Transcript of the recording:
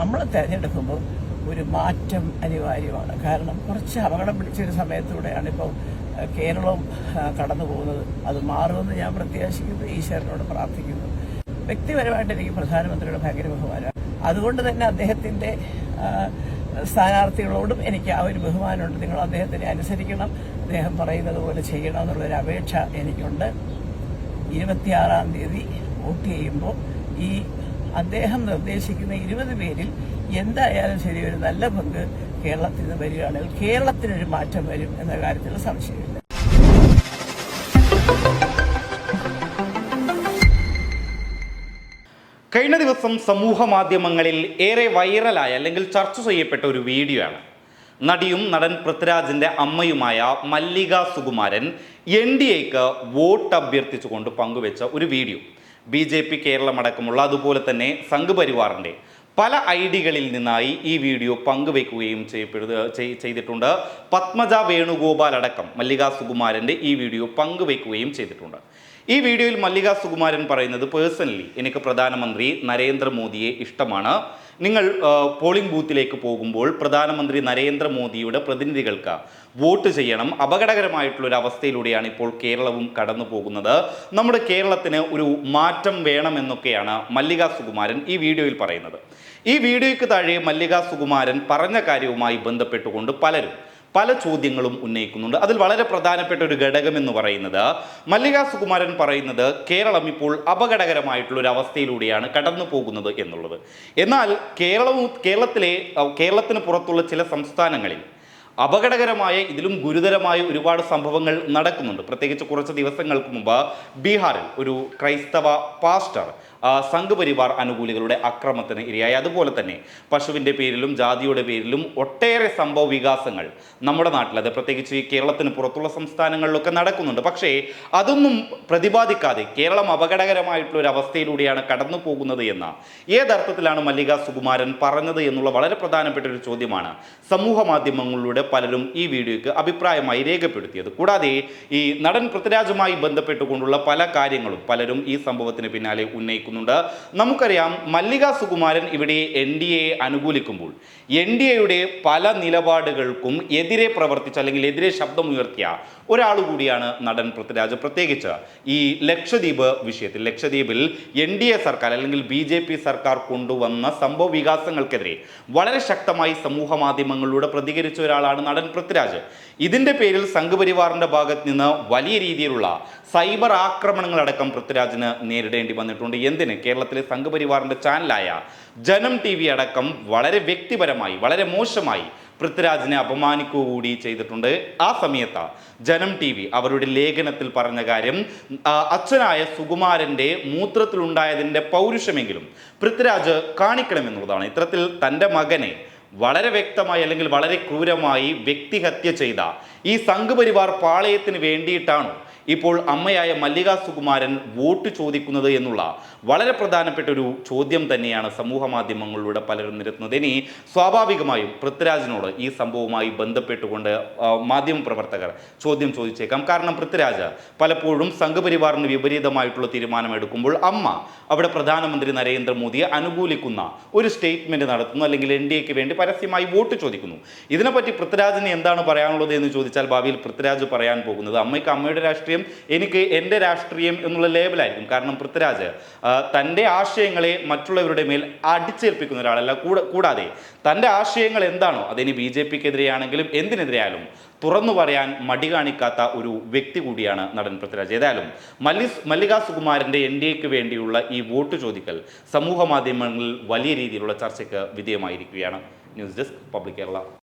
നമ്മൾ തിരഞ്ഞെടുക്കുമ്പോൾ ഒരു മാറ്റം അനിവാര്യമാണ്. കാരണം കുറച്ച് അപകടം പിടിച്ചൊരു സമയത്തൂടെയാണ് ഇപ്പോൾ കേരളം കടന്നു പോകുന്നത്. അത് മാറുമെന്ന് ഞാൻ പ്രത്യാശിക്കുന്നു ഈശ്വരനോട് പ്രാർത്ഥിക്കുന്നു. വ്യക്തിപരമായിട്ട് എനിക്ക് പ്രധാനമന്ത്രിയുടെ ഭയങ്കര ബഹുമാനമാണ്. അതുകൊണ്ട് തന്നെ അദ്ദേഹത്തിന്റെ സ്ഥാനാർത്ഥികളോടും എനിക്ക് ആ ഒരു ബഹുമാനമുണ്ട്. നിങ്ങൾ അദ്ദേഹത്തിനെ അനുസരിക്കണം അദ്ദേഹം പറയുന്നത് പോലെ ചെയ്യണം എന്നുള്ളൊരു അപേക്ഷ എനിക്കുണ്ട്. ഇരുപത്തിയാറാം തീയതി വോട്ട് ചെയ്യുമ്പോൾ ഈ അദ്ദേഹം നിർദ്ദേശിക്കുന്ന ഇരുപത് പേരിൽ എന്തായാലും ശരി ഒരു നല്ല പങ്ക് കേരളത്തിൽ നിന്ന് വരികയാണെങ്കിൽ കേരളത്തിനൊരു മാറ്റം വരും എന്ന കാര്യത്തിൽ സംശയമില്ല. കഴിഞ്ഞ ദിവസം സമൂഹ മാധ്യമങ്ങളിൽ ഏറെ വൈറലായ അല്ലെങ്കിൽ ചർച്ച ചെയ്യപ്പെട്ട ഒരു വീഡിയോ ആണ് നടിയും നടൻ പൃഥ്വിരാജിന്റെ അമ്മയുമായ മല്ലിക സുകുമാരൻ എൻ ഡി എക്ക് വോട്ട് അഭ്യർത്ഥിച്ചുകൊണ്ട് പങ്കുവെച്ച ഒരു വീഡിയോ. ബി ജെ പി കേരളമടക്കമുള്ള അതുപോലെ തന്നെ സംഘപരിവാറിന്റെ പല ഐ ഡികളിൽ നിന്നായി ഈ വീഡിയോ പങ്കുവെക്കുകയും ചെയ്യപ്പെടുക ചെയ്തിട്ടുണ്ട്. പത്മജ വേണുഗോപാൽ അടക്കം മല്ലികാ സുകുമാരന്റെ ഈ വീഡിയോ പങ്കുവെക്കുകയും ചെയ്തിട്ടുണ്ട്. ഈ വീഡിയോയിൽ മല്ലിക സുകുമാരൻ പറയുന്നത് പേഴ്സണലി എനിക്ക് പ്രധാനമന്ത്രി നരേന്ദ്രമോദിയെ ഇഷ്ടമാണ്. നിങ്ങൾ പോളിംഗ് ബൂത്തിലേക്ക് പോകുമ്പോൾ പ്രധാനമന്ത്രി നരേന്ദ്രമോദിയുടെ പ്രതിനിധികൾക്ക് വോട്ട് ചെയ്യണം. അപകടകരമായിട്ടുള്ള ഒരു അവസ്ഥയിലൂടെയാണ് ഇപ്പോൾ കേരളവും കടന്നു പോകുന്നത്. നമ്മുടെ കേരളത്തിന് ഒരു മാറ്റം വേണമെന്നൊക്കെയാണ് മല്ലിക സുകുമാരൻ ഈ വീഡിയോയിൽ പറയുന്നത്. ഈ വീഡിയോയ്ക്ക് താഴെ മല്ലിക സുകുമാരൻ പറഞ്ഞ കാര്യവുമായി ബന്ധപ്പെട്ടുകൊണ്ട് പലരും പല ചോദ്യങ്ങളും ഉന്നയിക്കുന്നുണ്ട്. അതിൽ വളരെ പ്രധാനപ്പെട്ട ഒരു ഘടകം എന്ന് പറയുന്നത് മല്ലിക സുകുമാരൻ പറയുന്നത് കേരളം ഇപ്പോൾ അപകടകരമായിട്ടുള്ള ഒരു അവസ്ഥയിലൂടെയാണ് കടന്നു പോകുന്നത് എന്നുള്ളത്. എന്നാൽ കേരളവും കേരളത്തിലെ കേരളത്തിന് പുറത്തുള്ള ചില സംസ്ഥാനങ്ങളിൽ അപകടകരമായ ഇതിലും ഗുരുതരമായ ഒരുപാട് സംഭവങ്ങൾ നടക്കുന്നുണ്ട്. പ്രത്യേകിച്ച് കുറച്ച് ദിവസങ്ങൾക്ക് മുമ്പ് ബീഹാറിൽ ഒരു ക്രൈസ്തവ പാസ്റ്റർ സംഘപരിവാർ അനുകൂലികളുടെ അക്രമത്തിന് ഇരയായി. അതുപോലെ തന്നെ പശുവിന്റെ പേരിലും ജാതിയുടെ പേരിലും ഒട്ടേറെ സംഭവ വികാസങ്ങൾ നമ്മുടെ നാട്ടിൽ അത് പ്രത്യേകിച്ച് ഈ കേരളത്തിന് പുറത്തുള്ള സംസ്ഥാനങ്ങളിലൊക്കെ നടക്കുന്നുണ്ട്. പക്ഷേ അതൊന്നും പ്രതിപാദിക്കാതെ കേരളം അപകടകരമായിട്ടുള്ള ഒരു അവസ്ഥയിലൂടെയാണ് കടന്നു പോകുന്നത് എന്ന ഏതർത്ഥത്തിലാണ് മല്ലിക സുകുമാരൻ പറഞ്ഞത് എന്നുള്ള വളരെ പ്രധാനപ്പെട്ട ഒരു ചോദ്യമാണ് സമൂഹ മാധ്യമങ്ങളിലൂടെ പലരും ഈ വീഡിയോയ്ക്ക് അഭിപ്രായമായി രേഖപ്പെടുത്തിയത്. കൂടാതെ ഈ നടൻ പൃഥ്വിരാജുമായി ബന്ധപ്പെട്ടുകൊണ്ടുള്ള പല കാര്യങ്ങളും പലരും ഈ സംഭവത്തിന് പിന്നാലെ ഉന്നയിക്കുന്നുണ്ട്. നമുക്കറിയാം മല്ലിക സുകുമാരൻ ഇവിടെ എൻ ഡി എ അനുകൂലിക്കുമ്പോൾ എൻ ഡി എയുടെ പല നിലപാടുകൾക്കും എതിരെ പ്രവർത്തിച്ച അല്ലെങ്കിൽ എതിരെ ശബ്ദമുയർത്തിയ ഒരാൾ കൂടിയാണ് നടൻ പൃഥ്വിരാജ്. പ്രത്യേകിച്ച് ഈ ലക്ഷദ്വീപ് വിഷയത്തിൽ ലക്ഷദ്വീപിൽ എൻ ഡി എ സർക്കാർ അല്ലെങ്കിൽ ബി ജെ പി സർക്കാർ കൊണ്ടുവന്ന സംഭവ വികാസങ്ങൾക്കെതിരെ വളരെ ശക്തമായി സമൂഹ മാധ്യമങ്ങളിലൂടെ പ്രതികരിച്ച ഒരാളാണ് നടൻ പൃഥ്വിരാജ്. ഇതിന്റെ പേരിൽ സംഘപരിവാറിന്റെ ഭാഗത്ത് നിന്ന് വലിയ രീതിയിലുള്ള സൈബർ ആക്രമണങ്ങളടക്കം പൃഥ്വിരാജിന് നേരിടേണ്ടി വന്നിട്ടുണ്ട്. എന്തിന്? കേരളത്തിലെ സംഘപരിവാറിന്റെ ചാനലായ ജനം ടി വി അടക്കം വളരെ വ്യക്തിപരമായി വളരെ മോശമായി പൃഥ്വിരാജിനെ അപമാനിക്കുക കൂടി ചെയ്തിട്ടുണ്ട്. ആ സമയത്ത് ജനം ടി വി അവരുടെ ലേഖനത്തിൽ പറഞ്ഞ കാര്യം അച്ഛനായ സുകുമാരന്റെ മൂത്രത്തിലുണ്ടായതിന്റെ പൗരുഷമെങ്കിലും പൃഥ്വിരാജ് കാണിക്കണമെന്നുള്ളതാണ്. ഇത്തരത്തിൽ തന്റെ മകനെ വളരെ വ്യക്തമായി അല്ലെങ്കിൽ വളരെ ക്രൂരമായി വ്യക്തിഹത്യ ചെയ്ത ഈ സംഘപരിവാർ പാളയത്തിന് വേണ്ടിയിട്ടാണോ ഇപ്പോൾ അമ്മയായ മല്ലിക സുകുമാരൻ വോട്ട് ചോദിക്കുന്നത് എന്നുള്ള വളരെ പ്രധാനപ്പെട്ട ഒരു ചോദ്യം തന്നെയാണ് സമൂഹ മാധ്യമങ്ങളിലൂടെ പലരും നിരത്തുന്നത്. ഇനി സ്വാഭാവികമായും പൃഥ്വിരാജിനോട് ഈ സംഭവവുമായി ബന്ധപ്പെട്ടുകൊണ്ട് മാധ്യമപ്രവർത്തകർ ചോദ്യം ചോദിച്ചേക്കാം. കാരണം പൃഥ്വിരാജ് പലപ്പോഴും സംഘപരിവാറിന് വിപരീതമായിട്ടുള്ള തീരുമാനം എടുക്കുമ്പോൾ അമ്മ അവിടെ പ്രധാനമന്ത്രി നരേന്ദ്രമോദിയെ അനുകൂലിക്കുന്ന ഒരു സ്റ്റേറ്റ്മെന്റ് നടത്തുന്നു അല്ലെങ്കിൽ എൻ ഡി എക്ക് വേണ്ടി പരസ്യമായി വോട്ട് ചോദിക്കുന്നു. ഇതിനെപ്പറ്റി പൃഥ്വിരാജിന് എന്താണ് പറയാനുള്ളത് എന്ന് ചോദിച്ചാൽ ഭാവിയിൽ പൃഥ്വിരാജ് പറയാൻ പോകുന്നത് അമ്മയ്ക്ക് അമ്മയുടെ രാഷ്ട്രീയം എനിക്ക് എന്റെ രാഷ്ട്രീയം എന്നുള്ള ലേബലായിരിക്കും. കാരണം പൃഥ്വിരാജ് തന്റെ ആശയങ്ങളെ മറ്റുള്ളവരുടെ മേൽ അടിച്ചേൽപ്പിക്കുന്ന ഒരാളല്ല. കൂട- കൂടാതെ തന്റെ ആശയങ്ങൾ എന്താണോ അതിന് ബി ജെ പിക്കെതിരെയാണെങ്കിലും എന്തിനെതിരെയായാലും തുറന്നു പറയാൻ മടി കാണിക്കാത്ത ഒരു വ്യക്തി കൂടിയാണ് നടൻ പൃഥ്വിരാജ്. ഏതായാലും മല്ലിസ് മല്ലിക സുകുമാരന്റെ എൻ ഡി എക്ക് വേണ്ടിയുള്ള ഈ വോട്ട് ചോദിക്കൽ സമൂഹ മാധ്യമങ്ങളിൽ വലിയ രീതിയിലുള്ള ചർച്ചയ്ക്ക് വിധേയമായിരിക്കുകയാണ്. News desk public Kerala.